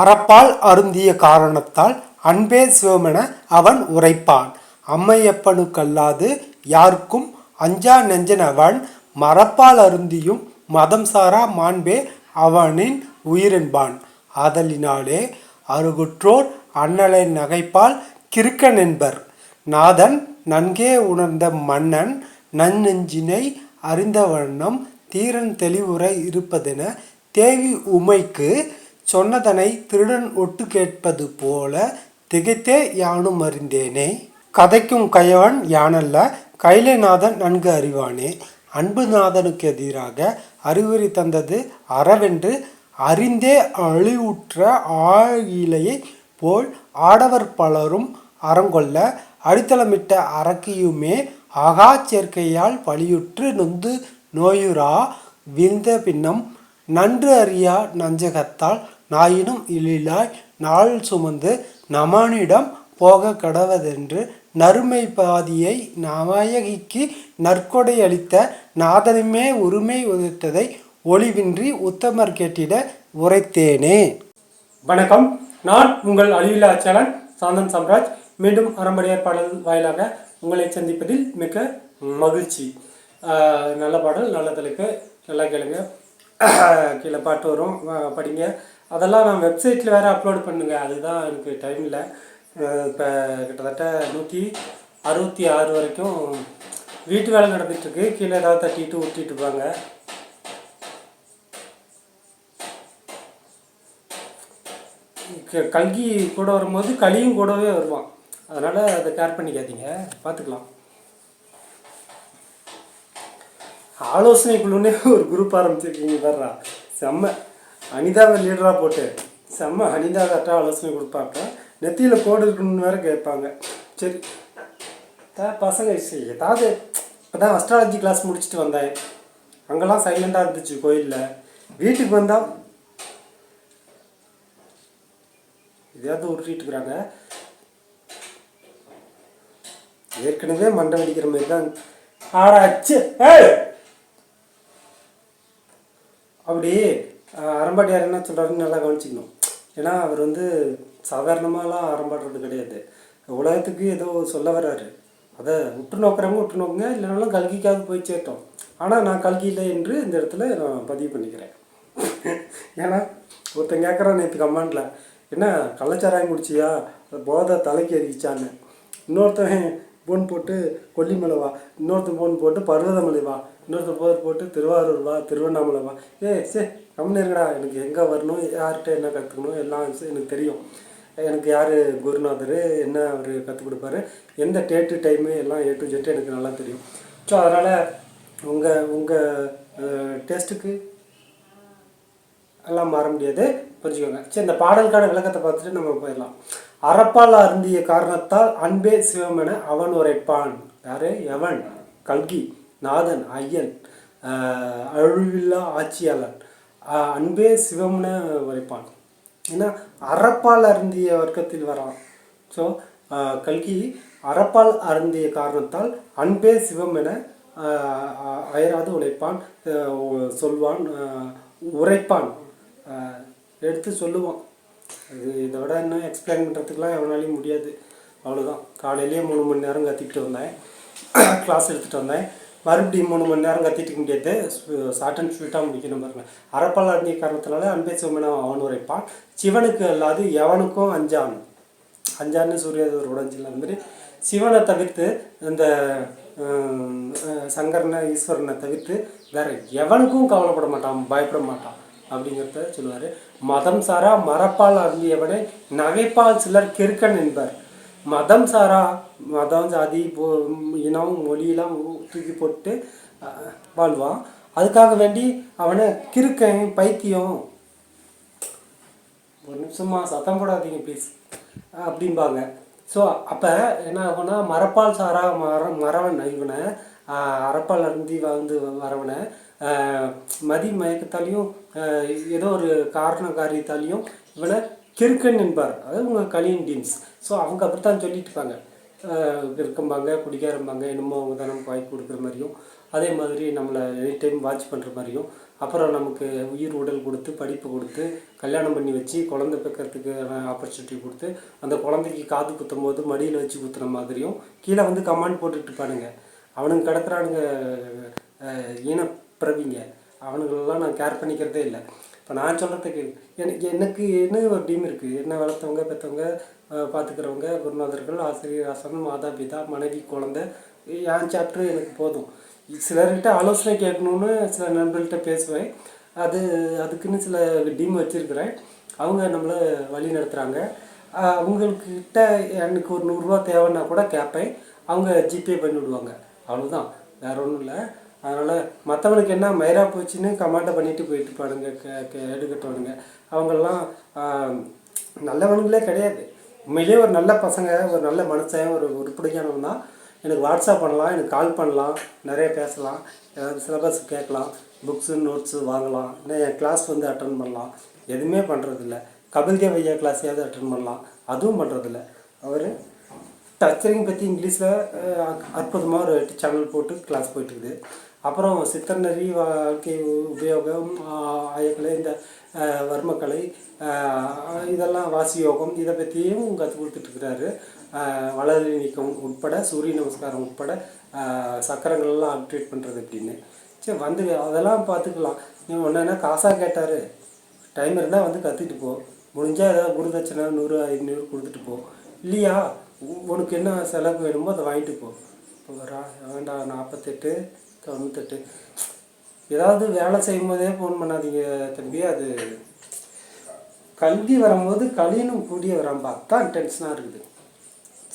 அறப்பால் அருந்திய காரணத்தால் அன்பே சிவமென அவன் உரைப்பான். அம்மையப்பனுக்கல்லாது யாருக்கும் அஞ்சா நெஞ்சன் அவன் மரப்பால் அருந்தியும் மதம் சாரா மாண்பே அவனின் உயிரென்பான். ஆதலினாலே அருகுற்றோர் அண்ணலை நகைப்பால் கிறுக்கன் என்பர். நாதன் நன்கே உணர்ந்த மன்னன் நன்னெஞ்சினை அறிந்த வண்ணம் தீரன் தெளிவுரை இருப்பதென தேவி உமைக்கு சொன்னதனை திருடன் ஒட்டு கேட்பது போல திகைத்தே யானும் அறிந்தேனே. கதைக்கும் கயவன் யானல்ல கைலைநாதன் நன்கு அறிவானே. அன்புநாதனுக்கு எதிராக அறிவுரை தந்தது அறவென்று அறிந்தே அழிவுற்ற ஆழிலையை போல் ஆடவர் பலரும் அறங்கொள்ள அடித்தளமிட்ட அரக்கியுமே ஆகா சேர்க்கையால் பழியுற்று நொந்து நோயுறா விந்த பின்னம் நன்று அறியா நஞ்சகத்தால் நாயினும் இழிலாய் நாள் சுமந்து நமனிடம் போக கடவதென்று நறுமை பாதியை நாயகிக்கு நற்கொடை அளித்த நாதனுமே உரிமை உதித்ததை ஒளிவின்றி உத்தமர் கேட்டிட உரைத்தேனே. வணக்கம். நான் உங்கள் அழிவில்லா சேலன் சாந்தன் சாம்ராஜ். மீண்டும் அறம்படியார் பாடல் வாயிலாக உங்களை சந்திப்பதில் மிக்க மகிழ்ச்சி. நல்ல பாடல் நல்ல தலைப்பு. நல்லா கேளுங்க. கீழே பாட்டு வரும். படிங்க. அதெல்லாம் நான் வெப்சைட்டில் வேறு அப்லோட் பண்ணுங்க. அதுதான் எனக்கு டைம் இல்லை. இப்போ கிட்டத்தட்ட நூற்றி அறுபத்தி ஆறு வரைக்கும் வீட்டு வேலை நடந்துட்டுருக்கு. கீழே ஏதாவது தட்டிட்டு ஊற்றிட்டு இருப்பாங்க. க- கல்கி கூட வரும்போது களியும் கூடவே வருவான். அதனால் அதை கேர் பண்ணிக்காதீங்க. பார்த்துக்கலாம். ஆலோசனை குழுன்னு ஒரு குரூப் ஆரம்பிச்சிருக்கீங்க வர்றா செம்ம. அனிதாவை லீடராக போட்டு செம்ம அனிதா கரெக்டாக ஆலோசனை கொடுப்பாங்க. நெத்தியில் கோடு இருக்கணும்னு வேறு கேட்பாங்க. சரி. தா பசங்க ஏதாவது இப்போ தான் அஸ்ட்ராலஜி கிளாஸ் முடிச்சுட்டு வந்தேன். அங்கெல்லாம் சைலண்டாக இருந்துச்சு கோயிலில். வீட்டுக்கு வந்தால் இதையாவது உருட்டிட்டு இருக்கிறாங்க. ஏற்கனவே மண்டை வெடிக்கிற மாதிரி தான் ஆடாச்சு ஏய்! அப்படி அஹ், அறம்பாட்டியார் என்ன சொல்கிறாருன்னு நல்லா கவனிச்சிக்கணும். ஏன்னா அவர் வந்து சாதாரணமாகலாம் அறம்பாடுறது கிடையாது. உலகத்துக்கு ஏதோ சொல்ல வர்றாரு. அதை உற்று நோக்கிறவங்க உற்று நோக்குங்க இல்லைனாலும் கல்கிக்காவது போய் சேர்த்தோம் ஆனால் நான் கல்கி இல்லை என்று இந்த இடத்துல நான் பதிவு பண்ணிக்கிறேன். ஏன்னா ஒருத்தன் கேட்குறான் நேற்று கமாண்டில் என்ன கள்ளச்சாராயம் குடிச்சியா? போதை தலைக்கு எரிச்சான்னு இன்னொருத்தன் போன் போட்டு கொல்லிமலை வா. இன்னொருத்தன் போன் போட்டு பர்வதமலை வா. இன்னொருத்தன் போன் போட்டு திருவாரூர் வா திருவண்ணாமலை வா. ஏ சே கம்மி இருக்கடா எனக்கு எங்கே வரணும் யார்கிட்ட என்ன கற்றுக்கணும் எல்லாம் எனக்கு தெரியும். எனக்கு யார் குருநாதர் என்ன அவர் கற்றுக் கொடுப்பாரு எந்த டேட்டு டைமு எல்லாம் ஏ டு ஜெட்டு எனக்கு நல்லா தெரியும். ஸோ அதனால் உங்கள் உங்கள் டெஸ்ட்டுக்கு எல்லாம் மாற முடியாது. புரிஞ்சுக்கோங்க. சரி இந்த பாடலுக்கான விளக்கத்தை பார்த்துட்டு நம்ம போயிடலாம். அறப்பால் அருந்திய காரணத்தால் அன்பே சிவமென அவன் உரைப்பான். யாரு? எவன்? கல்கி நாதன் ஐயன் அழுவில்லா ஆட்சியாளன். அன்பே சிவம்னு உரைப்பான். ஏன்னா அறப்பால் அருந்திய வர்க்கத்தில் வரான். ஸோ கல்கி அறப்பால் அருந்திய காரணத்தால் அன்பே சிவம் என அயராது உழைப்பான் சொல்வான் உரைப்பான். எடுத்து சொல்லுவான். அது இதை விட இன்னும் எக்ஸ்பிளைன் பண்ணுறதுக்குலாம் எவனாலையும் முடியாது. அவ்வளோதான் காலையிலேயே மூணு மணி நேரம் கத்திக்கிட்டு வந்தேன். கிளாஸ் எடுத்துகிட்டு வந்தேன். மறுபடியும் மூணு மணி நேரம் கத்திட்டு இருக்க முடியாது. ஷார்ட் அண்ட் ஸ்வீட்டாக முடிக்கணும் பாருங்கள் அறப்பால் அருந்திய காரணத்தினால அன்பே சிவமென அவன் உரைப்பான். சிவனுக்கு அல்லாது எவனுக்கும் அஞ்சான். அஞ்சான்னு சூரியதேவர் உடஞ்சில் மாதிரி. சிவனை தவிர்த்து இந்த சங்கரனை ஈஸ்வரனை தவிர்த்து வேற எவனுக்கும் கவலைப்பட மாட்டான் பயப்பட மாட்டான். அப்படிங்கிறத சொல்லுவார். மதம் சாரா மரப்பால் அருந்தியவனை நகைப்பால் சிலர் கிறுக்கன் என்பார். மதம் சாரா மதம் ஜாதி போ இனம் மொழியெல்லாம் தூக்கி போட்டு அஹ், வாழ்வான். அதுக்காக வேண்டி அவனை கிறுக்கன் பைத்தியம். ஒரு நிமிஷமா சத்தம் போடாதீங்க ப்ளீஸ் அப்படிம்பாங்க. ஸோ அப்போ என்ன ஆகும்னா மரப்பால் சாரா மர மரவன் இவனை ஆஹ், அறப்பால் அருந்தி வாழ்ந்து வரவனை மதி மயக்கத்தாலையும் ஏதோ ஒரு காரண காரியத்தாலையும் இவனை கிறுக்கன் என்பார். அதாவது உங்கள் கலியன் டீம்ஸ் ஸோ அவங்க அப்படித்தான் சொல்லிட்டு இருப்பாங்க. இருக்கும்பாங்க குடிக்காரம்பாங்க என்னமோ அவங்க தான் நமக்கு வாய்ப்பு கொடுக்குற மாதிரியும். அதே மாதிரி நம்மளை எனி டைம் வாட்ச் பண்ணுற மாதிரியும். அப்புறம் நமக்கு உயிர் உடல் கொடுத்து படிப்பு கொடுத்து கல்யாணம் பண்ணி வச்சு குழந்தை பிறக்கிறதுக்கு ஆப்பர்ச்சுனிட்டி கொடுத்து அந்த குழந்தைக்கு காது குத்தும் போது மடியில் வச்சு குத்துற மாதிரியும் கீழே வந்து கமாண்ட் போட்டுட்டு இருப்பானுங்க. அவனுங்க கிடக்குறானுங்க பிறவிங்க. அவனுங்களெல்லாம் நான் கேர் பண்ணிக்கிறதே இல்லை. இப்போ நான் சொல்கிறதுக்கு எனக்கு எனக்கு என்ன ஒரு டீம் இருக்குது என்ன வளர்த்தவங்க பெற்றவங்க பார்த்துக்கிறவங்க குருநாதர்கள் ஆசிரியர் ஆசனம் மாதா பிதா மனைவி குழந்தை என் சாப்டர் எனக்கு போதும். சிலர்கிட்ட ஆலோசனை கேட்கணுன்னு சில நண்பர்கள்ட்ட பேசுவேன். அது அதுக்குன்னு சில டீம் வச்சுருக்கிறேன். அவங்க நம்மளை வழி நடத்துகிறாங்க அவங்கக்கிட்ட எனக்கு ஒரு நூறுரூவா தேவைன்னா கூட கேட்பேன். அவங்க ஜிபே பண்ணி விடுவாங்க. அவ்வளோதான் வேற ஒன்றும் இல்லை. அதனால் மற்றவனுக்கு என்ன மயிரா போச்சுன்னு கமாண்டை பண்ணிட்டு போயிட்டு பாடுங்க எடுக்கட்டுவானுங்க அவங்கெல்லாம் நல்லவனுங்களே கிடையாது. உண்மையிலேயே ஒரு நல்ல பசங்க ஒரு நல்ல மனுஷன் ஒரு உருப்படியானவன் தான். எனக்கு வாட்ஸ்அப் பண்ணலாம் எனக்கு கால் பண்ணலாம் நிறைய பேசலாம் ஏதாவது சிலபஸ் கேட்கலாம் புக்ஸு நோட்ஸு வாங்கலாம் இல்லை என் கிளாஸ் வந்து அட்டன் பண்ணலாம். எதுவுமே பண்ணுறதில்ல கபில் தேவ் ஐயா கிளாஸையாவது அட்டன் பண்ணலாம். அதுவும் பண்ணுறதில்ல அவர் ஸ்ட்ரக்சரிங் பற்றி இங்கிலீஷில் அற்புதமாக ஒரு சேனல் போட்டு கிளாஸ் போயிட்டுருக்குது. அப்புறம் சித்தர்நெறி வாழ்க்கை உபயோகம் ஆயக்கலை இந்த வர்மக்கலை இதெல்லாம் வாசி யோகம் இதை பற்றியும் கற்றுக் கொடுத்துட்ருக்கிறாரு வளரி நீக்கம் உட்பட சூரிய நமஸ்காரம் உட்பட சக்கரங்கள்லாம் அப்டேட் பண்ணுறது அப்படின்னு சரி வந்து அதெல்லாம் பார்த்துக்கலாம் நீ ஒன்று காசாக கேட்டார். டைம் இருந்தால் வந்து கற்றுக்கிட்டு போ. முடிஞ்சால் ஏதாவது குருதட்சணை நூறு ஐநூறு கொடுத்துட்டு போ. இல்லையா? உனக்கு என்ன செலவு வேணுமோ அதை வாங்கிட்டு போ. இப்போ வேண்டாம் நாற்பத்தெட்டு தொண்ணூத்தெட்டு. ஏதாவது வேலை செய்யும் போதே ஃபோன் பண்ணாதீங்க தம்பி. அது கல்வி வரும்போது கலினும் கூடிய வராம்பா தான் டென்ஷனாக இருக்குது.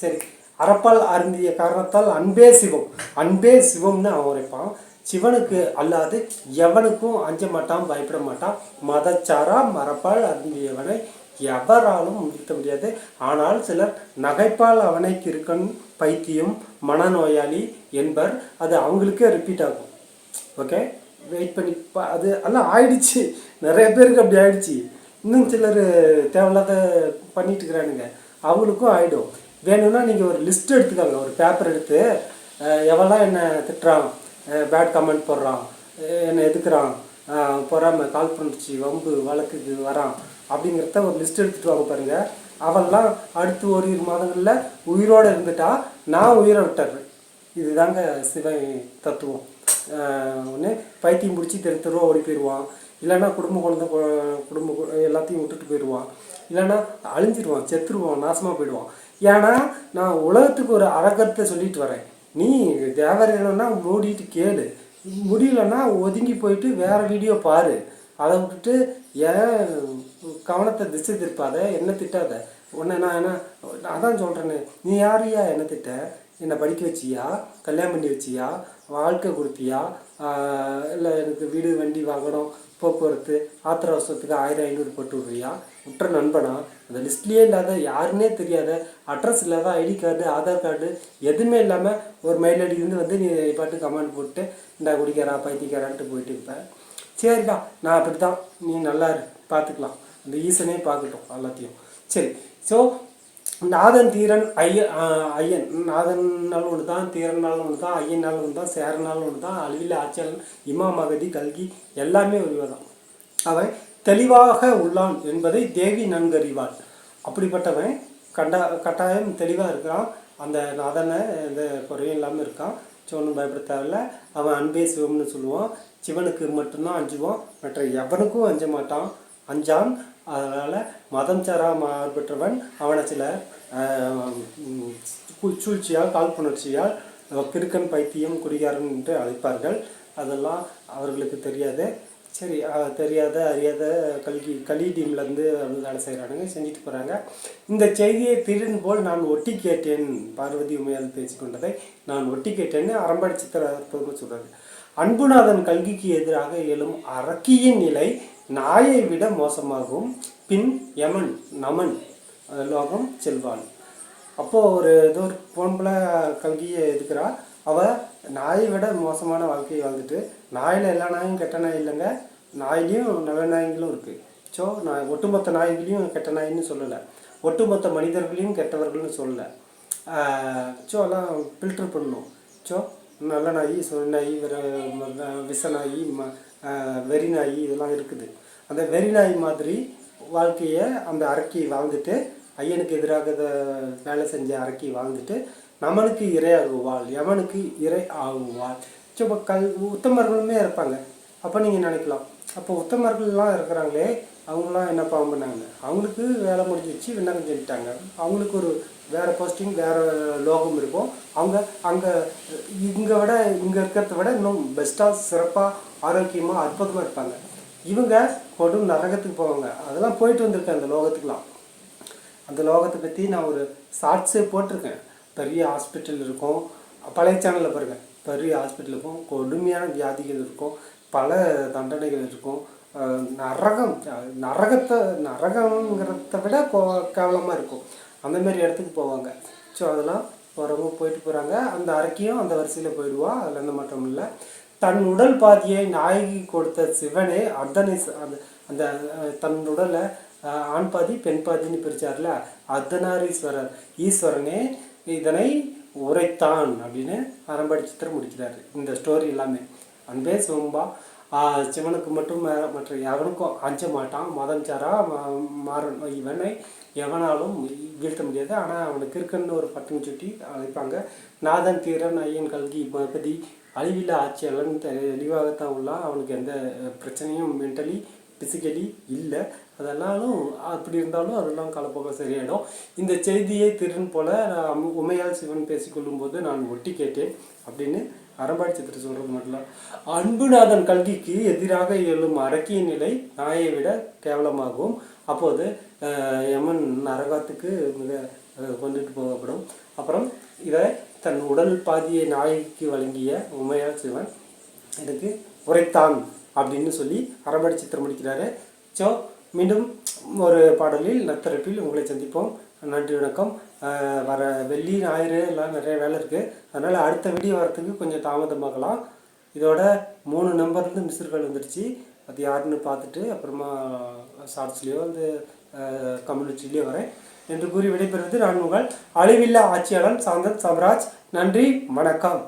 சரி அறப்பால் அருந்திய காரணத்தால் அன்பே சிவம். அன்பே சிவம்னு அவன் உரைப்பான். சிவனுக்கு அல்லாது எவனுக்கும் அஞ்ச மாட்டான் பயப்பட மாட்டான். மதச்சாரா மரப்பால் அருந்தியவனை எவராலும் நிறுத்த முடியாது. ஆனால் சிலர் நகைப்பால் அவனை கிருக்கன் பைத்தியம் மனநோயாளி என்பர். அது அவங்களுக்கே ரிப்பீட் ஆகும். ஓகே வெயிட் பண்ணி அது எல்லாம் ஆயிடுச்சு. நிறைய பேருக்கு அப்படி ஆயிடுச்சு. இன்னும் சிலர் தேவையில்லாத பண்ணிட்டு இருக்கிறானுங்க. அவங்களுக்கும் ஆயிடும். வேணும்னா நீங்கள் ஒரு லிஸ்ட் எடுத்துக்கோங்க. ஒரு பேப்பர் எடுத்து எவெல்லாம் என்னை திட்டுறான் பேட் கமெண்ட் போடுறான் என்னை எதுக்குறான் பொறாமல் கால் பண்ணுச்சு வம்பு வழக்குக்கு வரான். அப்படிங்கிறத ஒரு லிஸ்ட் எடுத்துகிட்டு வாங்க பாருங்கள் அவெல்லாம் அடுத்து ஒரு இரு மாதங்களில் உயிரோடு இருந்துட்டா நான் உயிரை விட்டுறேன். இதுதாங்க சிவ தத்துவம். ஒன்று பைத்தியம் பிடிச்சி தெரு தெருவா ஓடி போயிடுவான் இல்லைன்னா குடும்ப குழந்த குடும்ப எல்லாத்தையும் விட்டுட்டு போயிடுவான் இல்லைன்னா அழிஞ்சிடுவான் செத்துருவான் நாசமாக போயிடுவான். ஏன்னா நான் உலகத்துக்கு ஒரு அரக்கத்தை சொல்லிட்டு வரேன். நீ தேவரேனா மூடிட்டு கேளு. முடியலன்னா ஒதுங்கி போயிட்டு வேறு வீடியோ பாரு. அதை விட்டுட்டு ஏன் கவனத்தை திசை திருப்பாத என்ன திட்டாத. உன்னை நான் என்ன நான் அதான் சொல்கிறேன்னு நீ யாரையா என்ன திட்ட. என்னை படிக்க வச்சியா கல்யாணம் பண்ணி வச்சியா வாழ்க்கை கொடுத்தியா இல்லை எனக்கு வீடு வண்டி வாங்கணும் போக்குவரத்து ஆத்திர அவசரத்துக்கு ஆயிரம் ஐநூறு போட்டு விடுறியா? உற்ற நண்பனா? அந்த லிஸ்ட்லேயே இல்லாத யாருன்னே தெரியாத அட்ரஸ் இல்லாத ஐடி கார்டு ஆதார் கார்டு எதுவுமே இல்லாமல் ஒரு மெயில் ஐடியிலேருந்து வந்து நீ பாட்டு கமெண்ட் போட்டு இந்த குடிக்காரா பைத்திக்கிறான்ட்டு போயிட்டு இருப்பேன் சரிடா நான் அப்படி தான் நீ நல்லா இரு. பார்த்துக்கலாம். அந்த ஈசனே பார்க்கட்டும் எல்லாத்தையும். சரி ஸோ நாதன் தீரன் ஐயன் ஐயன். நாதன்னாலும் ஒன்று தான் தீரனாலும் ஒன்று தான் ஐயனாலும் ஒன்று தான் சேரனாலும் ஒன்று தான் அழிவில் ஆட்சியாளன் இமா மகதி கல்கி எல்லாமே ஒருவ தான் அவன் தெளிவாக உள்ளான் என்பதை தேவி நன்கறிவாள். அப்படிப்பட்டவன் கண்டா கட்டாயம் தெளிவாக இருக்கிறான். அந்த நாதனை எந்த குறையும் இல்லாமல் இருக்கான். ஸோ ஒன்றும் பயப்பட தேவையில்ல. அவன் அன்பே சிவம்னு சொல்லுவான். சிவனுக்கு மட்டும்தான் அஞ்சுவான். மற்ற எவனுக்கும் அஞ்ச மாட்டான். அஞ்சான். அதனால் மதம் சாரா மாறுபட்டவன் அவனை சில சூழ்ச்சியால் காழ்ப்புணர்ச்சியால் கிறுக்கன் பைத்தியம் குடிகாரன் என்று அழைப்பார்கள். அதெல்லாம் அவர்களுக்கு தெரியாது. சரி தெரியாத அறியாத கல்வி கல்வி டீம்லேருந்து வேலை செய்கிறானுங்க செஞ்சுட்டு போகிறாங்க இந்த செய்தியை திருடன் போல் நான் ஒட்டி கேட்டேன். பார்வதி உமையால் பேசிக்கொண்டதை நான் ஒட்டி கேட்டேன்னு அரம்படை சித்திர அற்புதமாக சொல்கிறாரு அன்புநாதன் கல்கிக்கு எதிராக எழும் அரக்கியின் நிலை நாயை விட மோசமாகும் பின் யமன் நமன் லோகம் செல்வான். அப்போது ஒரு ஏதோ ஒரு பொம்பளை கல்கியை எதுக்குறா? அவள் நாயை விட மோசமான வாழ்க்கையை வாழ்ந்துட்டு நாயில் எல்லா நாயும் கெட்ட நாய் இல்லைங்க நாயிலையும் நல்ல நாய்களும் இருக்குது ஸோ நான் ஒட்டுமொத்த நாய்களையும் கெட்ட நாயின்னு சொல்லலை. ஒட்டுமொத்த மனிதர்களையும் கெட்டவர்கள்னு சொல்லலை. ஸோ எல்லாம் ஃபில்டர் பண்ணணும். ஸோ நல்ல நாய் சொல் நாய் ம- விஷ நாய் ம வெறி நாய் இதெல்லாம் இருக்குது. அந்த வெறி நாய் மாதிரி வாழ்க்கையை அந்த அரக்கி வாழ்ந்துட்டு ஐயனுக்கு எதிராக வேலை செஞ்ச அரக்கி வாழ்ந்துட்டு நம்மளுக்கு இரையாகுவாள் யமனுக்கு இறை ஆகுவாள் ஸோ இப்போ கல் உத்தமர்களுமே இருப்பாங்க. அப்போ நீங்கள் நினைக்கலாம். அப்போ உத்தமர்கள்லாம் இருக்கிறாங்களே அவங்களாம் என்ன பாவம் பண்ணாங்க? அவங்களுக்கு வேலை முடிஞ்சிச்சு விண்ணகம் செஞ்சுட்டாங்க அவங்களுக்கு ஒரு வேறு போஸ்டிங் வேறு லோகம் இருக்கும். அவங்க அங்கே இங்கே விட இங்கே இருக்கிறத விட இன்னும் பெஸ்ட்டாக சிறப்பாக ஆரோக்கியமாக அற்புதமாக இருப்பாங்க. இவங்க கொடும் நரகத்துக்கு போவாங்க. அதெல்லாம் போயிட்டு வந்திருக்கேன் அந்த லோகத்துக்குலாம் அந்த லோகத்தை பற்றி நான் ஒரு ஷார்ட்ஸே போட்டிருக்கேன். பெரிய ஹாஸ்பிட்டல் இருக்கும். பழைய சேனலில் பாருங்கள் பெரிய ஹாஸ்பிட்டல் இருக்கும் கொடுமையான வியாதிகள் இருக்கும். பல தண்டனைகள் இருக்கும். நரகம் நரகத்தை நரகங்கிறத விட கோ கேவலமாக இருக்கும். அந்த மாதிரி இடத்துக்கு போவாங்க. ஸோ அதெல்லாம் போகிறவங்க போயிட்டு போகிறாங்க அந்த அரக்கியும் அந்த வரிசையில் போயிடுவா. அதில் எந்த மாற்றம் இல்லை. தன் உடல் பாதியை நாயகி கொடுத்த சிவனே அர்த்தனை அந்த அந்த தன் உடலை ஆண் பாதி பெண் பாதின்னு பிரிச்சார்ல அர்த்தநாரீஸ்வரர். ஈஸ்வரனே இதனை உரைத்தான் அப்படின்னு அரம்பாடி சித்திரம் முடிக்கிறாரு. இந்த ஸ்டோரி எல்லாமே. அன்பே சிவம்பா சிவனுக்கு மட்டும் மற்ற எவனுக்கும் அஞ்ச மாட்டான். மதம் சாரா மா- மாறன். இவனை எவனாலும் வீழ்த்த முடியாது. ஆனால் அவனுக்கு இருக்குன்னு ஒரு பட்டம் சுட்டி அழைப்பாங்க. நாதன் தீரன் ஐயன் கல்கி மகதி அழிவில்லா ஆட்சியாளன் தெளிவாகத்தான் உள்ளான் அவனுக்கு எந்த பிரச்சனையும் மென்டலி பிசிக்கலி இல்லை. அதெல்லாலும் அப்படி இருந்தாலும் அதெல்லாம் காலப்போக்க சரியாயிடும். இந்த செய்தியை திறன் போல நான் உமையால் சிவன் பேசிக்கொள்ளும்போது நான் ஒட்டி கேட்டேன் அப்படின்னு அறம்பாடி சித்திர சொல்றது மட்டும் அன்புநாதன் கல்விக்கு எதிராக எழும் அரக்கிய நிலை நாயை விட கேவலமாகும். அப்போது அஹ், யமன் நரகத்துக்கு மிக கொண்டுட்டு போகப்படும். அப்புறம் இதை தன் உடல் பாதியை நாயகிக்கு வழங்கிய உமையா சிவன் எனக்கு உரைத்தான் அப்படின்னு சொல்லி அறம்படி சித்திரம் முடிக்கிறாரு. ஸோ மீண்டும் ஒரு பாடலில் நத்தரப்பில் உங்களை சந்திப்போம். நன்றி வணக்கம். வர வெள்ளி ஞாயிறு எல்லாம் நிறைய வேலை இருக்குது அதனால் அடுத்த வீடியோ வரத்துக்கு கொஞ்சம் தாமதமாகலாம் இதோட மூணு நம்பர்லேருந்து மிஸ்டர்கள் வந்துடுச்சு அது யாருன்னு பார்த்துட்டு அப்புறமா ஷார்ட்ஸ்லேயோ வந்து கம்யூனிட்டிலேயோ வரேன். என்று கூறி விடைபெறுவது நான் உங்கள் அழிவில்லா ஆட்சியாளன் சாந்தன் சாம்ராஜ். நன்றி வணக்கம்.